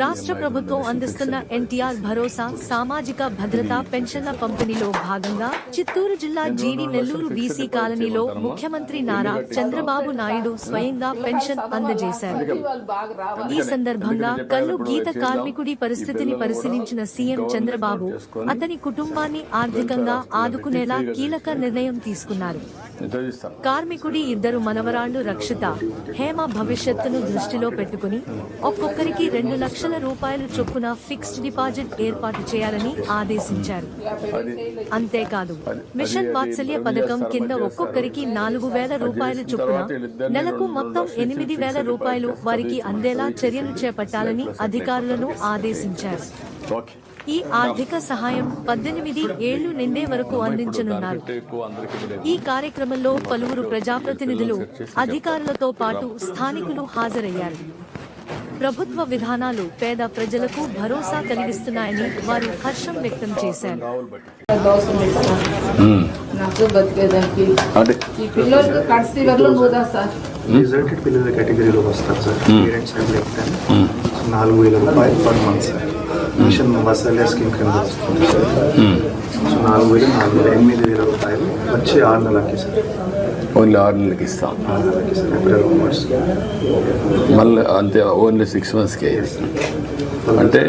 రాష్ట్ర ప్రభుత్వం అందిస్తున్న ఎన్టీఆర్ భరోసా సామాజిక భద్రత పెన్షన్ల పంపిణీలో భాగంగా చిత్తూరు జిల్లా జీడి నెల్లూరు బీసీ కాలనీలో ముఖ్యమంత్రి నారా చంద్రబాబు నాయుడు స్వయంగా పెన్షన్ అందజేశారు. ఈ సందర్భంగా కల్లు గీత కార్మికుడి పరిస్థితిని పరిశీలించిన సీఎం చంద్రబాబు అతని కుటుంబాన్ని ఆర్థికంగా ఆదుకునేలా కీలక నిర్ణయం తీసుకున్నారు. కార్మికుడి ఇద్దరు మనవరాళ్ళు రక్షిత హేమ భవిష్యత్తును దృష్టిలో పెట్టుకుని ఒక్కొక్కరికి రెండు లక్షల రూపాయలు చొప్పున ఫిక్స్డ్ డిపాజిట్ ఏర్పాటు చేయాలని ఆదేశించారు. అంతేకాదు మిషన్ వాత్సల్య పథకం కింద ఒక్కొక్కరికి నాలుగు వేల రూపాయలు చొప్పున నెలకు మొత్తం ఎనిమిది వేల రూపాయలు వారికి అందేలా చర్యలు చేపట్టాలని అధికారులను ఆదేశించారు. ఈ ఆర్థిక సహాయం పద్దెనిమిది ఏళ్ళు నిండే వరకు అందించనున్నారు. ఈ కార్యక్రమంలో పలువురు ప్రజాప్రతినిధులు అధికారులతో పాటు స్థానికులు హాజరయ్యారు. ప్రభుత్వ విధానాలు పేద ప్రజలకు భరోసా కలిగిస్తున్నాయని వారు హర్షం వ్యక్తం చేశారు. నాకు బతికేదానికి ఈ పిల్లలకి పోదా సార్? పిల్లల వస్తారు సార్. పేరెంట్స్ నాలుగు వేల రూపాయలు per month sir. Mission Vatsalya scheme కింద వస్తుంది. సో నాలుగు వేలు నాలుగు వేల ఎనిమిది వేల రూపాయలు వచ్చి ఆరు నెలలకి సార్ ఓన్లీ ఆరు నెలలకి ఇస్తాం. మళ్ళీ అంతే ఓన్లీ సిక్స్ మంత్స్కి అంటే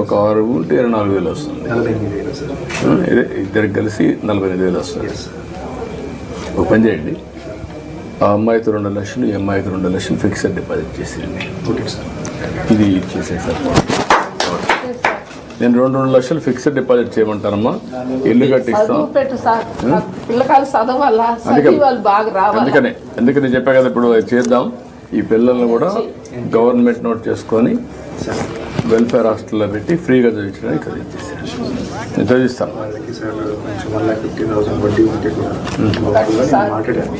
ఒక ఆరు ఉంటే ఇరవై నాలుగు వేలు వస్తుంది. ఇదే ఇద్దరికి కలిసి నలభై ఎనిమిది వేలు వస్తుంది. ఒక పని చేయండి. ఆ అమ్మాయితో రెండు లక్షలు ఈ అమ్మాయితో రెండు లక్షలు ఫిక్స్డ్ డిపాజిట్ చేసేయండి. ఇది ఇచ్చేసేసారు నేను రెండు రెండు లక్షలు ఫిక్స్డ్ డిపాజిట్ చేయమంటానమ్మా. ఇల్లు కట్టిస్తాం. చదువు పెట్టు సార్ నాకు పిల్లకాయలు చదవాలా? అందుకే చదివి వాళ్ళు బాగా రావాలి? అందుకనే అందుకని చెప్పా కదా ఇప్పుడు చేద్దాం. ఈ పిల్లల్ని కూడా గవర్నమెంట్ నోట్ చేసుకొని వెల్ఫేర్ హాస్టల్లో పెట్టి ఫ్రీగా చదివించడానికి నేను చదివిస్తాను. మాట్లాడాను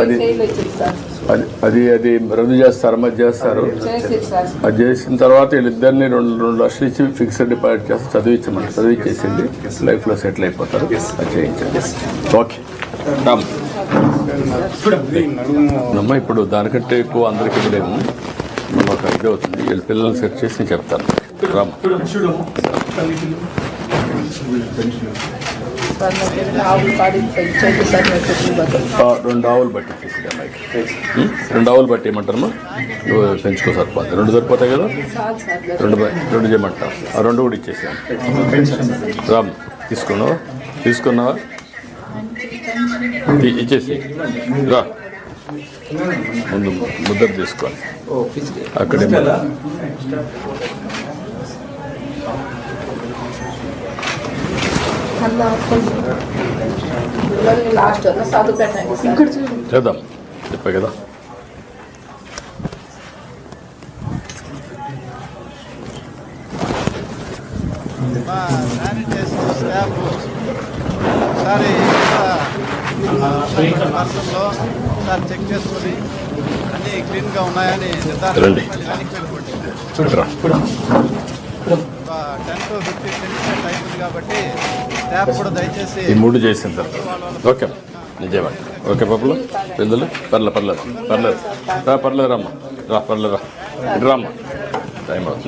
అది అది అది రద్దు చేస్తారు మధ్య చేస్తారు. అది చేసిన తర్వాత వీళ్ళిద్దరిని రెండు రెండు లక్షలు ఇచ్చి ఫిక్స్డ్ డిపాజిట్ చేస్తే చదివించమని చదివించేసింది. లైఫ్లో సెటిల్ అయిపోతారు. అది చేయించండి ఓకే రామ్ అమ్మ ఇప్పుడు దానికంటే ఎక్కువ అందరికీ ఇవ్వలేము మనం ఒక ఇది అవుతుంది. వీళ్ళ పిల్లల్ని సెట్ చేసి నేను చెప్తాను. రామ్ రెండు ఆవులు బట్టి రెండు ఆవులు బట్టి ఏమంటారమ్మా నువ్వు పెంచుకో సరిపోతుంది రెండు సరిపోతాయి కదా? రెండు రెండు చేయమంటాం ఆ రెండు కూడా ఇచ్చేసాను రామ్ తీసుకున్నావా? తీసుకున్నావా? ఇచ్చేసి రా. ముందు ముద్ర తీసుకోవాలి. అక్కడే చేద్దాం. చెప్పా కదా. ఒకసారి పర్సన్లో ఒకసారి చెక్ చేసుకుని అన్నీ క్లీన్గా ఉన్నాయని నిర్ధారణ రండి. Ten to fifteen minutes time ఉంది కాబట్టి స్టాఫ్ కూడా దయచేసి ఈ మూడు చేసిన తర్వాత. ఓకే. నిజమే. ఓకే పప్పులు? పిల్లలు పర్లే పర్లేదు. పర్లేదు. రా పర్లేదు రామ్మా. రా పర్లేదు రా. ఇటు రామ్మా టైం అవుతుంది.